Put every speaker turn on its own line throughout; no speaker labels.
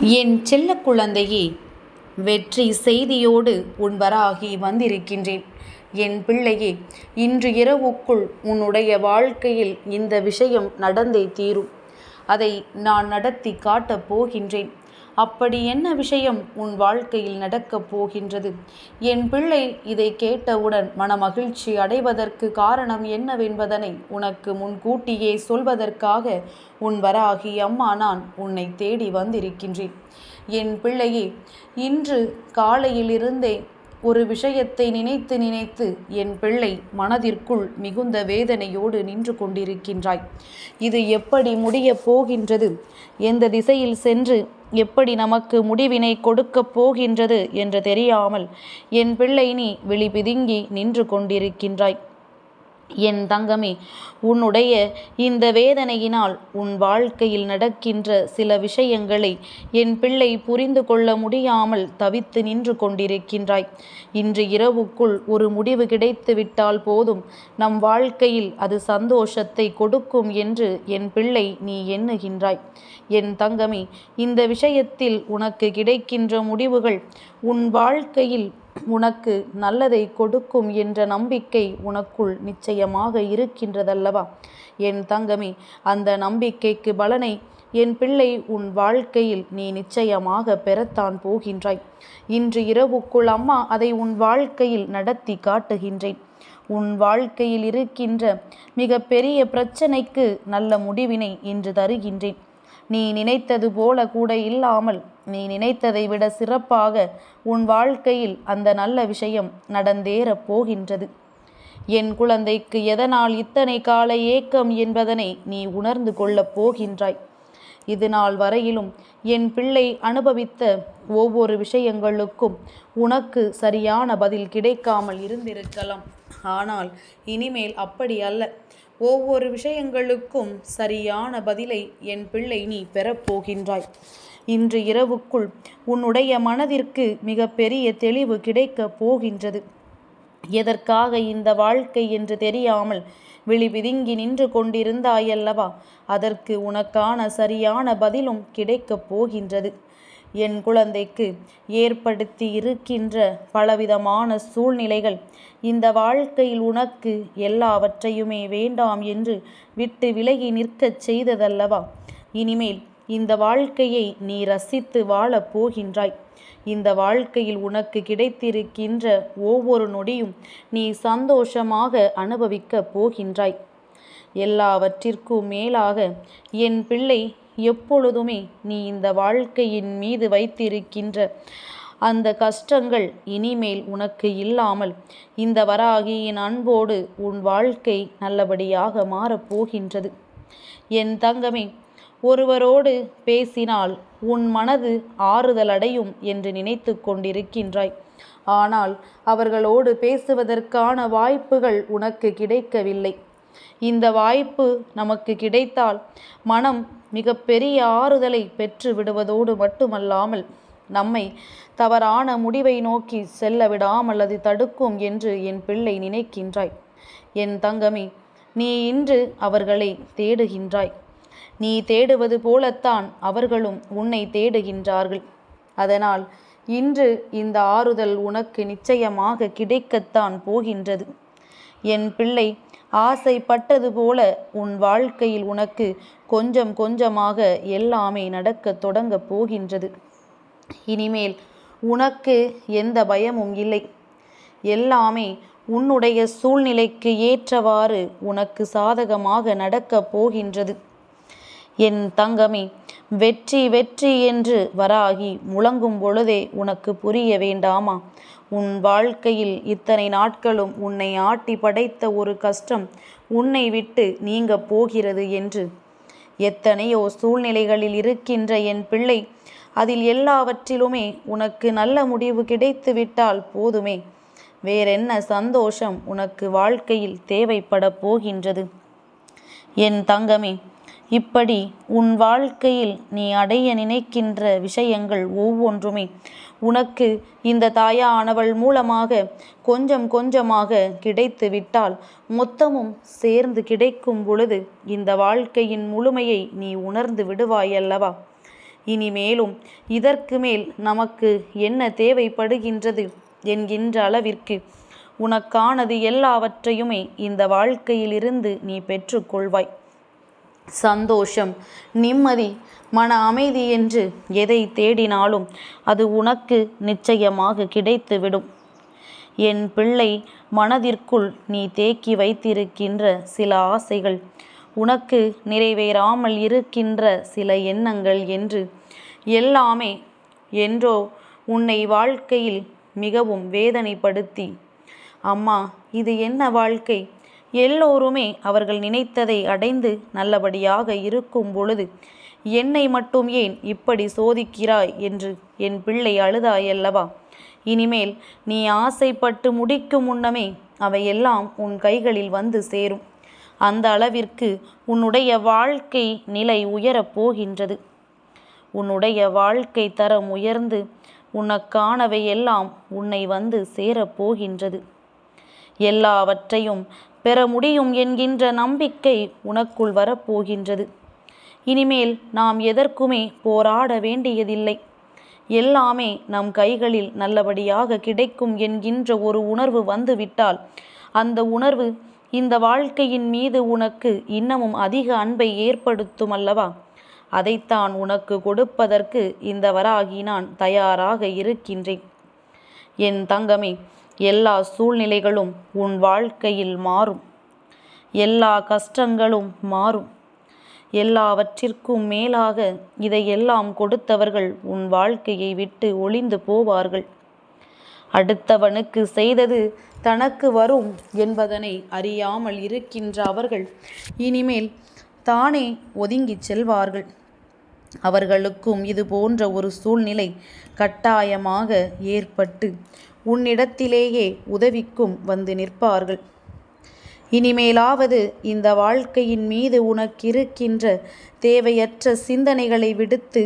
என் செல்ல குழந்தையே வெற்றி செய்தியோடு உன் வராகி வந்திருக்கின்றேன். என் பிள்ளையே இன்று இரவுக்குள் உன்னுடைய வாழ்க்கையில் இந்த விஷயம் நடந்தே தீரும். அதை நான் நடத்தி காட்டப் போகின்றேன். அப்படி என்ன விஷயம் உன் வாழ்க்கையில் நடக்கப் போகின்றது? என் பிள்ளை இதை கேட்டவுடன் மனமகிழ்ச்சி அடைவதற்கு காரணம் என்னவென்பதனை உனக்கு முன்கூட்டியே சொல்வதற்காக உன் வராகி அம்மா நான் உன்னை தேடி வந்திருக்கின்றேன். என் பிள்ளையே இன்று காலையிலிருந்தே ஒரு விஷயத்தை நினைத்து நினைத்து என் பிள்ளை மனதிற்குள் மிகுந்த வேதனையோடு நின்று கொண்டிருக்கின்றாய். இது எப்படி முடியப் போகின்றது? எந்த திசையில் சென்று எப்படி நமக்கு முடிவினை கொடுக்கப் போகின்றது என்று தெரியாமல் என் பிள்ளை நீ விழிபிதுங்கி நின்று கொண்டிருக்கின்றாய். என் தங்கமே உன்னுடைய இந்த வேதனையினால் உன் வாழ்க்கையில் நடக்கின்ற சில விஷயங்களை என் பிள்ளை புரிந்து கொள்ள முடியாமல் தவித்து நின்று கொண்டிருக்கின்றாய். இன்று இரவுக்குள் ஒரு முடிவு கிடைத்து விட்டால் போதும். நம் வாழ்க்கையில் அது சந்தோஷத்தை கொடுக்கும் என்று என் பிள்ளை நீ எண்ணுகின்றாய். என் தங்கமே இந்த விஷயத்தில் உனக்கு கிடைக்கின்ற முடிவுகள் உன் வாழ்க்கையில் உனக்கு நல்லதை கொடுக்கும் என்ற நம்பிக்கை உனக்குள் நிச்சயமாக இருக்கின்றதல்லவா? என் தங்கமே அந்த நம்பிக்கைக்கு பலனை என் பிள்ளை உன் வாழ்க்கையில் நீ நிச்சயமாக பெறத்தான் போகின்றாய். இன்று இரவுக்குள் அம்மா அதை உன் வாழ்க்கையில் நடத்தி காட்டுகின்றேன். உன் வாழ்க்கையில் இருக்கின்ற மிக பெரிய பிரச்சனைக்கு நல்ல முடிவினை இன்று தருகின்றேன். நீ நினைத்தது போல கூட இல்லாமல் நீ நினைத்ததை விட சிறப்பாக உன் வாழ்க்கையில் அந்த நல்ல விஷயம் நடந்தேறப் போகின்றது. என் குழந்தைக்கு எதனால் இத்தனை கால ஏக்கம் என்பதனை நீ உணர்ந்து கொள்ளப் போகின்றாய். இது நாள் வரையிலும் என் பிள்ளை அனுபவித்த ஒவ்வொரு விஷயங்களுக்கும் உனக்கு சரியான பதில் கிடைக்காமல் இருந்திருக்கலாம். ஆனால் இனிமேல் அப்படி அல்ல. ஒவ்வொரு விஷயங்களுக்கும் சரியான பதிலை என் பிள்ளை நீ பெறப்போகின்றாய் இன்று இரவுக்குள் உன்னுடைய மனதிற்கு மிகப்பெரிய தெளிவு கிடைக்கப் போகின்றது. எதற்காக இந்த வாழ்க்கை என்று தெரியாமல் விழி பிதுங்கி நின்று கொண்டிருந்தாயல்லவா? அதற்கு உனக்கான சரியான பதிலும் கிடைக்கப் போகின்றது. என் குழந்தைக்கு ஏற்படுத்தி இருக்கின்ற பலவிதமான சூழ்நிலைகள். இந்த வாழ்க்கையில் உனக்கு எல்லாவற்றையுமே வேண்டாம் என்று விட்டு விலகி நிற்கச் செய்ததல்லவா? இனிமேல் இந்த வாழ்க்கையை நீ ரசித்து வாழப் போகின்றாய். இந்த வாழ்க்கையில் உனக்கு கிடைத்திருக்கின்ற ஒவ்வொரு நொடியும் நீ சந்தோஷமாக அனுபவிக்கப் போகின்றாய். எல்லாவற்றிற்கும் மேலாக என் பிள்ளை எப்பொழுதுமே நீ இந்த வாழ்க்கையின் மீது வைத்திருக்கின்ற அந்த கஷ்டங்கள் இனிமேல் உனக்கு இல்லாமல் இந்த வராகியின் அன்போடு உன் வாழ்க்கை நல்லபடியாக மாறப்போகின்றது என் தங்கமே ஒருவரோடு பேசினால் உன் மனது ஆறுதல் அடையும் என்று நினைத்து கொண்டிருக்கின்றாய். ஆனால் அவர்களோடு பேசுவதற்கான வாய்ப்புகள் உனக்கு கிடைக்கவில்லை. இந்த வாய்ப்பு நமக்கு கிடைத்தால் மனம் மிக பெரிய ஆறுதலை பெற்று விடுவதோடு மட்டுமல்லாமல் நம்மை தவறான முடிவை நோக்கி செல்ல விடாமல் அது தடுக்கும் என்று என் பிள்ளை நினைக்கின்றாய். என் தங்கமே நீ இன்று அவர்களை தேடுகின்றாய். நீ தேடுவது போலத்தான் அவர்களும் உன்னை தேடுகின்றார்கள். அதனால் இன்று இந்த ஆறுதல் உனக்கு நிச்சயமாக கிடைக்கத்தான் போகின்றது. என் பிள்ளை ஆசைப்பட்டது போல உன் வாழ்க்கையில் உனக்கு கொஞ்சம் கொஞ்சமாக எல்லாமே நடக்கத் தொடங்கப் போகின்றது. இனிமேல் உனக்கு எந்த பயமும் இல்லை. எல்லாமே உன்னுடைய சூழ்நிலைக்கு ஏற்றவாறு உனக்கு சாதகமாக நடக்கப் போகின்றது. என் தங்கமே வெற்றி வெற்றி என்று வராகி முழங்கும் பொழுதே உனக்கு புரிய வேண்டாமா? உன் வாழ்க்கையில் இத்தனை நாட்களும் உன்னை ஆட்டி படைத்த ஒரு கஷ்டம் உன்னை விட்டு நீங்க போகிறது என்று. எத்தனையோ சூழ்நிலைகளில் இருக்கின்ற என் பிள்ளை அதில் எல்லாவற்றிலுமே உனக்கு நல்ல முடிவு கிடைத்து விட்டால் போதுமே. வேறென்ன சந்தோஷம் உனக்கு வாழ்க்கையில் தேவைப்பட போகின்றது? என் தங்கமே இப்படி உன் வாழ்க்கையில் நீ அடைய நினைக்கின்ற விஷயங்கள் ஒவ்வொன்றுமே உனக்கு இந்த தாயானவள் மூலமாக கொஞ்சம் கொஞ்சமாக கிடைத்து விட்டால் மொத்தமும் சேர்ந்து கிடைக்கும் பொழுது இந்த வாழ்க்கையின் முழுமையை நீ உணர்ந்து விடுவாயல்லவா இனிமேலும் இதற்கு மேல் நமக்கு என்ன தேவைப்படுகின்றது என்கின்ற அளவிற்கு உனக்கானது எல்லாவற்றையுமே இந்த வாழ்க்கையிலிருந்து நீ பெற்றுக்கொள்வாய். சந்தோஷம் நிம்மதி மன அமைதி என்று எதை தேடினாலும் அது உனக்கு நிச்சயமாக கிடைத்துவிடும். என் பிள்ளை மனதிற்குள் நீ தேக்கி வைத்திருக்கின்ற சில ஆசைகள் உனக்கு நிறைவேறாமல் இருக்கின்ற சில எண்ணங்கள் என்று எல்லாமே என்றோ உன்னை வாழ்க்கையில் மிகவும் வேதனைப்படுத்தி அம்மா இது என்ன வாழ்க்கை? எல்லோருமே அவர்கள் நினைத்ததை அடைந்து நல்லபடியாக இருக்கும் பொழுது என்னை மட்டும் ஏன் இப்படி சோதிக்கிறாய்? என்று என் பிள்ளை அழுதாயல்லவா? இனிமேல் நீ ஆசைப்பட்டு முடிக்கும் முன்னமே அவையெல்லாம் உன் கைகளில் வந்து சேரும். அந்த அளவிற்கு உன்னுடைய வாழ்க்கை நிலை உயரப் போகின்றது. உன்னுடைய வாழ்க்கை தரம் உயர்ந்து உனக்கானவை எல்லாம் உன்னை வந்து சேரப்போகின்றது எல்லாவற்றையும் பெற முடியும் என்கின்ற நம்பிக்கை உனக்குள் வரப்போகின்றது. இனிமேல் நாம் எதற்குமே போராட வேண்டியதில்லை. எல்லாமே நம் கைகளில் நல்லபடியாக கிடைக்கும் என்கின்ற ஒரு உணர்வு வந்துவிட்டால் அந்த உணர்வு இந்த வாழ்க்கையின் மீது உனக்கு இன்னமும் அதிக அன்பை ஏற்படுத்தும் அல்லவா அதைத்தான் உனக்கு கொடுப்பதற்கு இந்த வராகி நான் தயாராக இருக்கின்றேன். என் தங்கமே எல்லா சூழ்நிலைகளும் உன் வாழ்க்கையில் மாறும். எல்லா கஷ்டங்களும் மாறும். எல்லாவற்றிற்கும் மேலாக இதையெல்லாம் கொடுத்தவர்கள் உன் வாழ்க்கையை விட்டு ஒளிந்து போவார்கள். அடுத்தவனுக்கு செய்தது தனக்கு வரும் என்பதனை அறியாமல் இருக்கின்ற அவர்கள் இனிமேல் தானே ஒதுங்கிச் செல்வார்கள். அவர்களுக்கும் இது போன்ற ஒரு சூழ்நிலை கட்டாயமாக ஏற்பட்டு உன்னிடத்திலேயே உதவிக்கும் வந்து நிற்பார்கள். இனிமேலாவது இந்த வாழ்க்கையின் மீது உனக்கிருக்கின்ற தேவையற்ற சிந்தனைகளை விடுத்து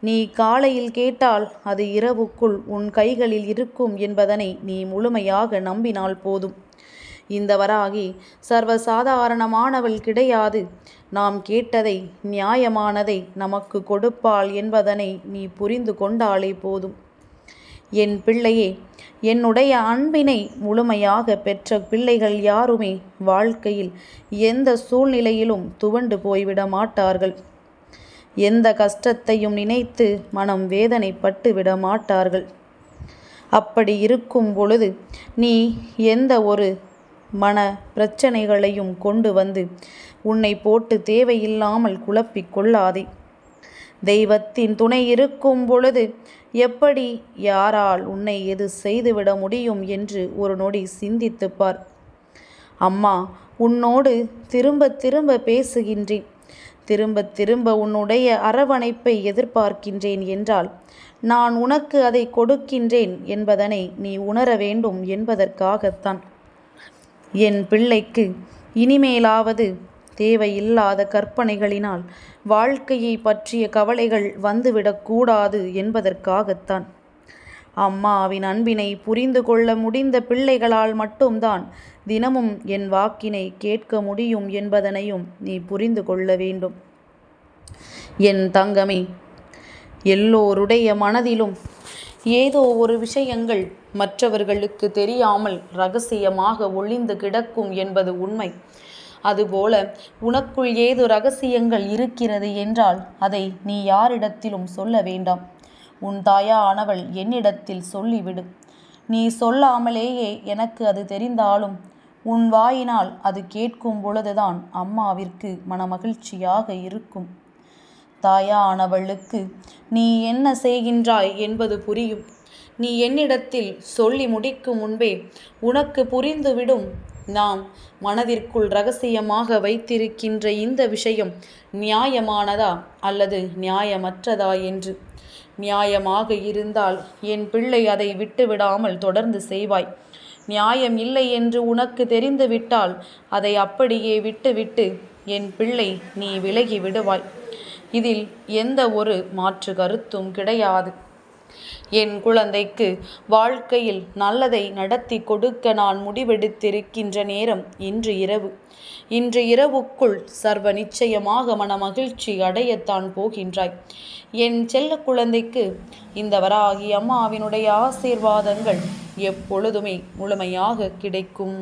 நீ காலையில் கேட்டால் அது இரவுக்குள் உன் கைகளில் இருக்கும் என்பதனை நீ முழுமையாக நம்பினால் போதும். இந்த வராகி சர்வசாதாரணமானவள் கிடையாது. நாம் கேட்டதை நியாயமானதை நமக்கு கொடுப்பாள் என்பதனை நீ புரிந்து கொண்டாலே போதும். என் பிள்ளையே என்னுடைய அன்பினை முழுமையாக பெற்ற பிள்ளைகள் யாருமே வாழ்க்கையில் எந்த சூழ்நிலையிலும் துவண்டு போய்விட மாட்டார்கள். எந்த கஷ்டத்தையும் நினைத்து மனம் வேதனைப்பட்டு விட மாட்டார்கள். அப்படி இருக்கும் பொழுது நீ எந்த ஒரு மன பிரச்சனைகளையும் கொண்டு வந்து உன்னை போட்டு தேவையில்லாமல் குழப்பிக் கொள்ளாதே. தெய்வத்தின் துணை இருக்கும் பொழுது எப்படி யாரால் உன்னை எது செய்துவிட முடியும் என்று ஒரு நொடி சிந்தித்துப்பார். அம்மா உன்னோடு திரும்ப திரும்ப பேசுகின்றேன். திரும்ப திரும்ப உன்னுடைய அரவணைப்பை எதிர்பார்க்கின்றேன் என்றால் நான் உனக்கு அதை கொடுக்கின்றேன் என்பதனை நீ உணர வேண்டும் என்பதற்காகத்தான். என் பிள்ளைக்கு இனிமேலாவது தேவையில்லாத கற்பனைகளினால் வாழ்க்கையை பற்றிய கவலைகள் வந்துவிடக்கூடாது என்பதற்காகத்தான். அம்மாவின் அன்பினை புரிந்து கொள்ள முடிந்த பிள்ளைகளால் மட்டும்தான் தினமும் என் வாக்கினை கேட்க முடியும் என்பதனையும் நீ புரிந்து கொள்ள வேண்டும். என் தங்கமே எல்லோருடைய மனதிலும் ஏதோ ஒரு விஷயங்கள் மற்றவர்களுக்கு தெரியாமல் ரகசியமாக ஒளிந்து கிடக்கும் என்பது உண்மை. அதுபோல உனக்குள் ஏதோ ரகசியங்கள் இருக்கிறது என்றால் அதை நீ யாரிடத்திலும் சொல்ல வேண்டாம். உன் தாயானவள் என்னிடத்தில் சொல்லிவிடு. நீ சொல்லாமலேயே எனக்கு அது தெரிந்தாலும் உன் வாயினால் அது கேட்கும் பொழுதுதான் அம்மாவிற்கு மனமகிழ்ச்சியாக இருக்கும். தாயானவளுக்கு நீ என்ன செய்கின்றாய் என்பது புரியும். நீ என்னிடத்தில் சொல்லி முடிக்கும் முன்பே உனக்கு புரிந்துவிடும் நாம் மனதிற்குள் ரகசியமாக வைத்திருக்கின்ற இந்த விஷயம் நியாயமானதா அல்லது நியாயமற்றதா என்று? நியாயமாக இருந்தால் என் பிள்ளை அதை விட்டுவிடாமல் தொடர்ந்து செய்வாய். நியாயம் இல்லை என்று உனக்கு தெரிந்துவிட்டால் அதை அப்படியே விட்டுவிட்டு என் பிள்ளை நீ விலகி விடுவாய். இதில் எந்த ஒரு மாற்று கருத்தும் கிடையாது. என் குழந்தைக்கு வாழ்க்கையில் நல்லதை நடத்தி கொடுக்க நான் முடிவெடுத்திருக்கின்ற நேரம் இன்று இரவு. இன்று இரவுக்குள் சர்வ நிச்சயமாக மனமகிழ்ச்சி அடையத்தான் போகின்றாய். என் செல்ல குழந்தைக்கு இந்த வராகி அம்மாவினுடைய ஆசீர்வாதங்கள் எப்பொழுதுமே முழுமையாக கிடைக்கும்.